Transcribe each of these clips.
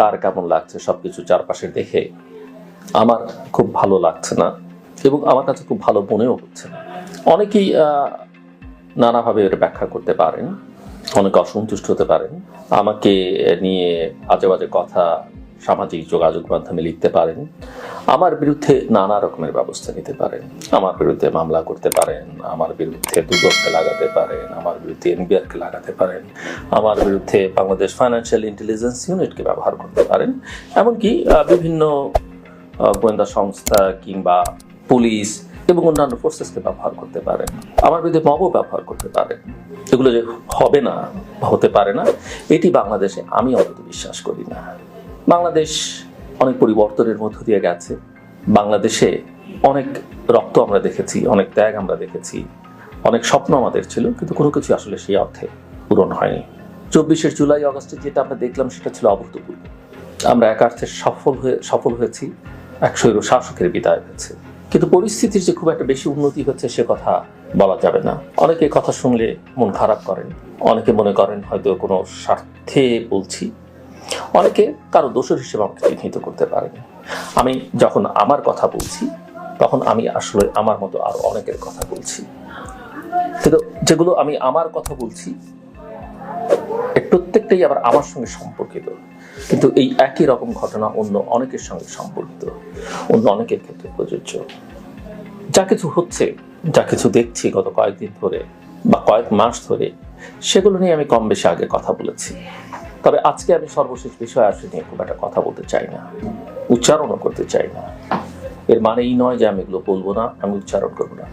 কার কেমন লাগছে, সবকিছু চারপাশে দেখে আমার খুব ভালো লাগছে না এবং আমার কাছে খুব ভালো মনেও হচ্ছে না। অনেকেই নানাভাবে এর ব্যাখ্যা করতে পারেন, অনেক অসন্তুষ্ট হতে পারেন। আমাকে নিয়ে আজে বাজে কথা সামাজিক যোগাযোগ মাধ্যমে লিখতে পারেন। আমার বিরুদ্ধে নানা রকমের ব্যবস্থা নিতে পারেন। আমার বিরুদ্ধে মামলা করতে পারেন, আমার বিরুদ্ধে দুদককে লাগাতে পারেন, আমার বিরুদ্ধে এনবিআরকে লাগাতে পারেন, আমার বিরুদ্ধে বাংলাদেশ ফাইন্যান্সিয়াল ইন্টেলিজেন্স ইউনিটকে ব্যবহার করতে পারেন। এমনকি বিভিন্ন গোয়েন্দা সংস্থা কিংবা পুলিশ এবং অন্যান্য ফোর্সেসকে ব্যবহার করতে পারেন। আমার বিরুদ্ধে মবও ব্যবহার করতে পারেন। এগুলো যে হবে না, হতে পারে না, এটি বাংলাদেশে আমি অন্তত বিশ্বাস করি না। বাংলাদেশ অনেক পরিবর্তনের মধ্য দিয়ে গেছে। বাংলাদেশে অনেক রক্ত আমরা দেখেছি, অনেক ত্যাগ আমরা দেখেছি, অনেক স্বপ্ন আমাদের ছিল, কিন্তু কোনো কিছু আসলে সেই অর্থে পূরণ হয়নি। চব্বিশে জুলাই আগস্টে যেটা আমরা দেখলাম সেটা ছিল অভূতপূর্ব। আমরা এক অর্থে সফল হয়ে, সফল হয়েছি, এক শাসকের বিদায় হয়েছে। কিন্তু পরিস্থিতির যে খুব একটা বেশি উন্নতি হচ্ছে সে কথা বলা যাবে না। অনেকে কথা শুনলে মন খারাপ করেন, অনেকে মনে করেন হয়তো কোনো স্বার্থে বলছি। অনেকে কারও দোষের হিসেবে আমাকে চিহ্নিত করতে পারেন। আমি যখন আমার কথা বলছি, তখন আমি আসলে আমার মতো আরও অনেকের কথা বলছি। কিন্তু যেগুলো আমি আমার কথা বলছি প্রত্যেকটাই আবার আমার সঙ্গে সম্পর্কিত। কিন্তু এই একই রকম ঘটনা অন্য অনেকের সঙ্গে সম্পর্কিত, অন্য অনেকের ক্ষেত্রে প্রযোজ্য। যা কিছু হচ্ছে, যা কিছু দেখছি গত কয়েকদিন ধরে বা কয়েক মাস ধরে, সেগুলো নিয়ে আমি কম বেশি আগে কথা বলেছি। তবে আজকে আমি সর্বশেষ বিষয় আসে নিয়ে খুব একটা কথা বলতে চাই না। উচ্চারণও করতে চাই না। এর মানে এই নয় যে আমি এগুলো বলব না, আমি উচ্চারণ করব না।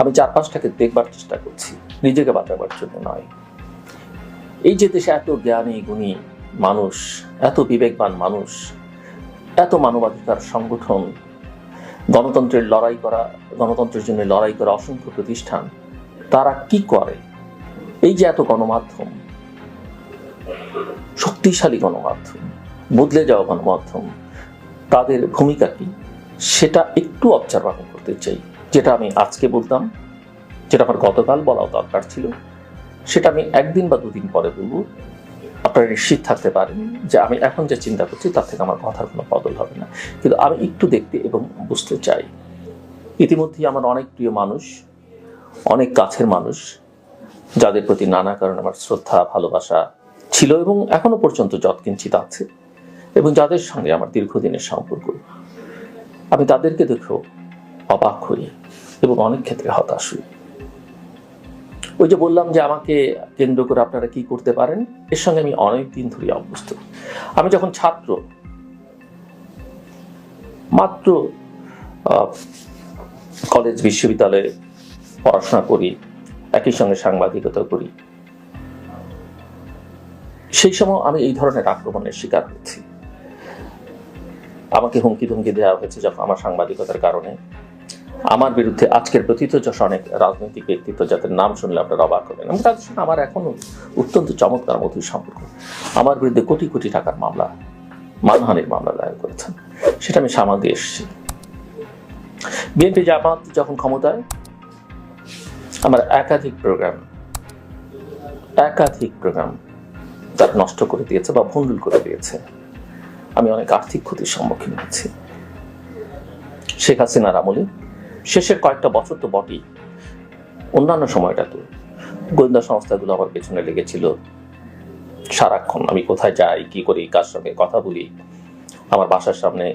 আমি চারপাশটাকে দেখবার চেষ্টা করছি, নিজেকে বাঁচাবার জন্য নয়। এই যে দেশে এত জ্ঞানী, গুণী মানুষ, এত বিবেকবান মানুষ, এত মানবাধিকার সংগঠন, গণতন্ত্রের লড়াই করা, গণতন্ত্রের জন্য লড়াই করা অসংখ্য প্রতিষ্ঠান, তারা কি করে? এই যে এত গণমাধ্যম শক্তিশালী গণমাধ্যম, বদলে যাওয়া গণমাধ্যম, তাদের ভূমিকা কি? সেটা একটু অবজারভেশন করতে চাই। যেটা আমি আজকে বলতাম, যেটা আমার গতকাল বলাও দরকার ছিল, সেটা আমি একদিন বা দুদিন পরে বলব। আপনারা নিশ্চিত থাকতে পারেন যে আমি এখন যে চিন্তা করছি, তার থেকে আমার কথার কোনো বদল হবে না। কিন্তু আমি একটু দেখতে এবং বুঝতে চাই। ইতিমধ্যেই আমার অনেক প্রিয় মানুষ, অনেক কাছের মানুষ, যাদের প্রতি নানা কারণে আমার শ্রদ্ধা, ভালোবাসা ছিল এবং এখনও পর্যন্ত যৎকিঞ্চিত আছে। এবং যাদের সঙ্গে আমার দীর্ঘদিনের সম্পর্ক, আমি তাদেরকে দেখেও অবাক হই এবং অনেক ক্ষেত্রে হতাশ হই। ওই যে বললাম যে আমাকে কেন্দ্র করে আপনারা কি করতে পারেন, এর সঙ্গে আমি অনেক দিন ধরে অভ্যস্ত। আমি যখন ছাত্র, মাত্র কলেজ, বিশ্ববিদ্যালয়ে পড়াশোনা করি, একই সঙ্গে সাংবাদিকতা করি সেই সময় আমি এই ধরনের আক্রমণের শিকার হয়েছি। আমাকে হুমকি ধুমকি দেওয়া হয়েছে যখন আমার সাংবাদিকতার কারণে। আমার বিরুদ্ধে আজকের প্রথিতযশ অনেক রাজনৈতিক ব্যক্তিত্ব যাদের নাম শুনলে আপনারা অবাক হবেন। এবং তাদের সঙ্গে আমার এখনও অত্যন্ত চমৎকার মধুর সম্পর্ক। আমার বিরুদ্ধে কোটি কোটি টাকার মামলা, মানহানির মামলা দায়ের করেছেন। সেটা আমি সামাল দিয়ে এসেছি। বিএনপি জামাত যখন ক্ষমতায়, আমার একাধিক প্রোগ্রাম একাধিক প্রোগ্রাম তার নষ্ট করে দিয়েছে বা ভণ্ডুল করে দিয়েছে। আমি অনেক আর্থিক ক্ষতির সম্মুখীন হয়েছি। শেখ হাসিনার আমলে শেষের কয়েকটা বছর তো বটেই। অন্যান্য সময়টা তো গোয়েন্দা সংস্থাগুলো আমার পেছনে লেগেছিল। সারাক্ষণ আমি কোথায় যাই, কি করি, কার সঙ্গে কথা বলি, আমার বাসার সামনে,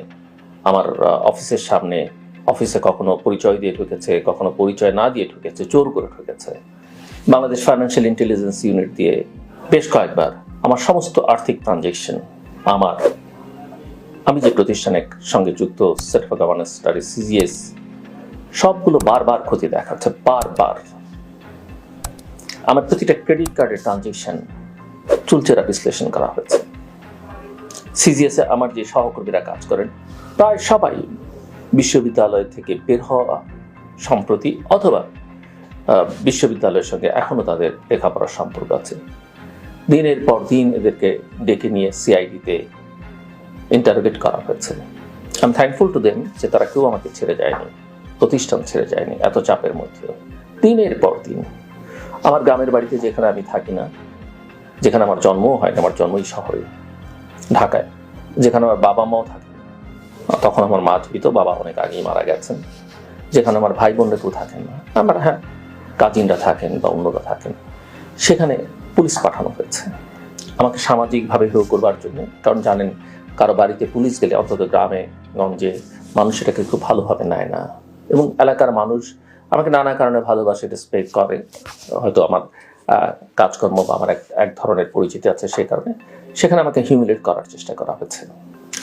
আমার অফিসের সামনে, অফিসে কখনো পরিচয় দিয়ে ঢুকেছে, কখনো পরিচয় না দিয়ে ঢুকেছে, চোর করে ঢুকেছে। বাংলাদেশ ফাইন্যান্সিয়াল ইন্টেলিজেন্স ইউনিট দিয়ে বেশ কয়েকবার আমার সমস্ত আর্থিক ট্রানজেকশন আমার, আমি যে প্রতিষ্ঠানের সঙ্গে যুক্ত set for governance study CGS সবগুলো বারবার ক্ষতি দেখাচ্ছে, বারবার। আমার প্রতিটা ক্রেডিট কার্ডের ট্রানজেকশন চুলচেরা বিশ্লেষণ করা হয়েছে। সিজিএস আমার যে সহকর্মীরা কাজ করেন, প্রায় সবাই বিশ্ববিদ্যালয় থেকে বের হওয়া সম্প্রতি অথবা বিশ্ববিদ্যালয়ের সঙ্গে এখনও তাদের লেখাপড়ার সম্পর্ক আছে। দিনের পর দিন এদেরকে ডেকে নিয়ে সিআইডিতে ইন্টারোগেট করা হয়েছে। I am thankful to them যে তারা কেউ আমাকে ছেড়ে যায়নি, প্রতিষ্ঠান ছেড়ে যায়নি এত চাপের মধ্যেও। দিনের পর দিন, আমার গ্রামের বাড়িতে যেখানে আমি থাকি না, যেখানে আমার জন্মও হয় না আমার জন্মই শহরে, ঢাকায়, যেখানে আমার বাবা মাও থাকে, তখন আমার মা জীবিত, বাবা অনেক আগেই মারা গেছেন, যেখানে আমার ভাই বোনরা কেউ থাকেন না, আমার হ্যাঁ কাজিনরা থাকেন বা অন্যরা থাকেন, সেখানে পুলিশ পাঠানো হয়েছে। আমাকে সামাজিকভাবে হেয় করবার জন্য, কারণ জানেন, কারও বাড়িতে পুলিশ গেলে অন্তত গ্রামে, গঞ্জে মানুষ এটাকে খুব ভালোভাবে নেয় না। এবং এলাকার মানুষ আমাকে নানা কারণে ভালোবাসে রেসপেক্ট করে। হয়তো আমার কাজকর্ম বা আমার এক ধরনের পরিচিতি আছে সেই কারণে। সেখানে আমাকে হিউমিলেট করার চেষ্টা করা হয়েছে।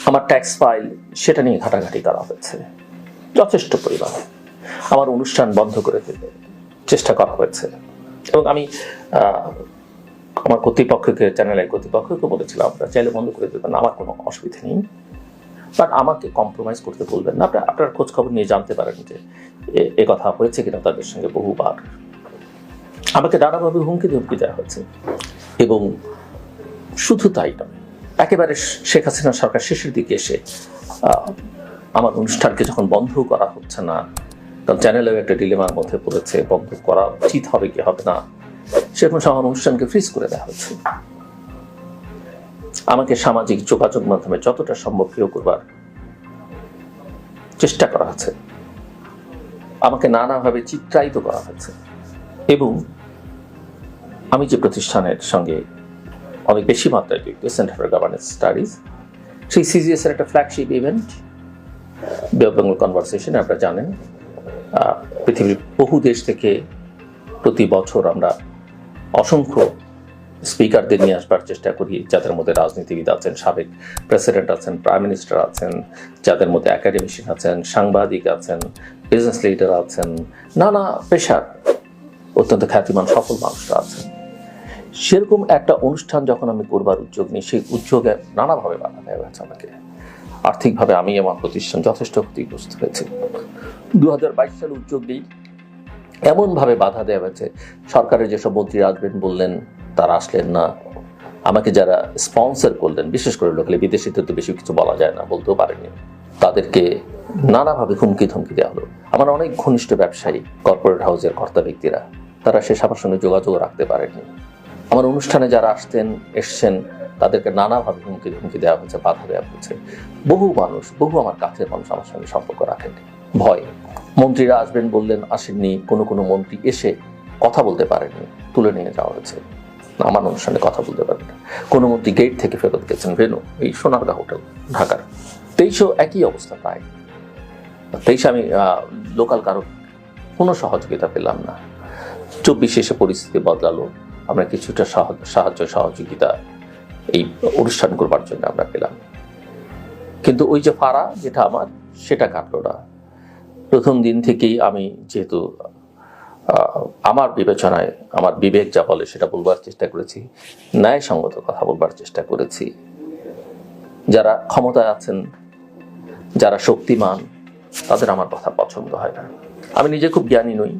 আমার ট্যাক্স ফাইল সেটা নিয়ে ঘাটাঘাটি করা হয়েছে। যথেষ্ট পরিমাণে। আমার অনুষ্ঠান বন্ধ করে দিতে চেষ্টা করা হয়েছে। এবং আমি আমার কর্তৃপক্ষকে চ্যানেলের কর্তৃপক্ষকে বলেছিলাম, আপনারা চাইলে বন্ধ করে দেবেন, আমার কোনো অসুবিধা নেই। বাট আমাকে কম্প্রোমাইজ করতে বলবেন না, আপনার আপনার খোঁজখবর নিয়ে জানতে পারেন যে এ- কথা হয়েছে কিনা তাদের সঙ্গে বহুবার। আমাকে নানাভাবে হুমকি ধমকি দেওয়া হয়েছে। এবং শুধু তাই নয়, একেবারে শেখ হাসিনা সরকার শেষের দিকে এসে আমার অনুষ্ঠানকে যখন বন্ধ করা হচ্ছে না কারণ চ্যানেলেও একটা ডিলেমার মধ্যে পড়েছে, বন্ধ করা উচিত হবে কি হবে না সেরকম আমার অনুষ্ঠানকে ফ্রিজ করে দেওয়া হচ্ছে। আমাকে সামাজিক যোগাযোগ মাধ্যমে যতটা সম্ভব প্রিয় করবার চেষ্টা করা হচ্ছে। আমাকে নানাভাবে চিত্রায়িত করা হয়েছে এবং আমি যে প্রতিষ্ঠানের সঙ্গে অনেক বেশি মাত্রায় যুক্ত সেন্টার ফর গভর্নেন্স স্টাডিজ সেই সিজিএস এর একটা ফ্ল্যাগশিপ ইভেন্ট বেঙ্গল কনভারসেশন আপনারা জানেন। পৃথিবীর বহু দেশ থেকে প্রতি বছর আমরা অসংখ্য স্পিকারদের নিয়ে আসবার চেষ্টা করি, যাদের মধ্যে রাজনীতিবিদ আছেন, সাবেক প্রেসিডেন্ট আছেন, প্রাইম মিনিস্টার আছেন, যাদের মধ্যে একাডেমিশিয়ান আছেন, সাংবাদিক আছেন, বিজনেস লিডার আছেন, নানা পেশার অত্যন্ত খ্যাতিমান, সফল মানুষরা আছেন। সেরকম একটা অনুষ্ঠান যখন আমি করবার উদ্যোগ নিই, সেই উদ্যোগে নানাভাবে বাধা দেওয়া হয়েছে আমাকে। আর্থিকভাবে আমি আমার প্রতিষ্ঠান যথেষ্ট ক্ষতিগ্রস্ত হয়েছে। দু হাজার বাইশ সালে উদ্যোগ নিই। এমনভাবে বাধা দেওয়া হয়েছে। সরকারের যেসব মন্ত্রী আসবেন বললেন, তারা আসলেন না। আমাকে যারা স্পন্সর করলেন, বিশেষ করে লোকালে বিদেশিতে তো বেশি কিছু বলা যায় না, বলতেও পারেনি তাদেরকে নানাভাবে হুমকি ধমকি দেওয়া হলো। আমার অনেক ঘনিষ্ঠ ব্যবসায়ী কর্পোরেট হাউসের কর্তা ব্যক্তিরা, তারা সে আমার সঙ্গে যোগাযোগ রাখতে পারেননি। আমার অনুষ্ঠানে যারা আসতেন, এসছেন, তাদেরকে নানাভাবে হুমকি ধমকি দেওয়া হয়েছে, বাধা দেওয়া হয়েছে। বহু মানুষ, বহু আমার কাছের মানুষ আমার সঙ্গে সম্পর্ক রাখেন ভয়। মন্ত্রীরা আসবেন বললেন, আসেননি, কোনো কোনো মন্ত্রী এসে কথা বলতে পারেননি, তুলে নিয়ে যাওয়া হয়েছে। আমার অনুষ্ঠানে কথা বলতে পারেন না। কোনো মন্ত্রী গেট থেকে ফেরত গেছেন। ভেনু, এই সোনারগাঁ হোটেল ঢাকার। তেইশও একই অবস্থা প্রায়। তেইশে আমি লোকাল কারও কোনো সহযোগিতা পেলাম না। চব্বিশে এসে পরিস্থিতি বদলালো। আমরা কিছুটা সাহায্য, সহযোগিতা এই অনুষ্ঠান করবার জন্য আমরা পেলাম। কিন্তু ওই যে ফাড়া, যেটা আমার, সেটা কাটলো না। প্রথম দিন থেকেই আমি যেহেতু আমার বিবেচনায়, আমার বিবেক যা বলে সেটা বলবার চেষ্টা করেছি, ন্যায়সঙ্গত কথা বলবার চেষ্টা করেছি। যারা ক্ষমতায় আছেন, যারা শক্তিমান, তাদের আমার কথা পছন্দ হয় না। আমি নিজে খুব জ্ঞানী নই।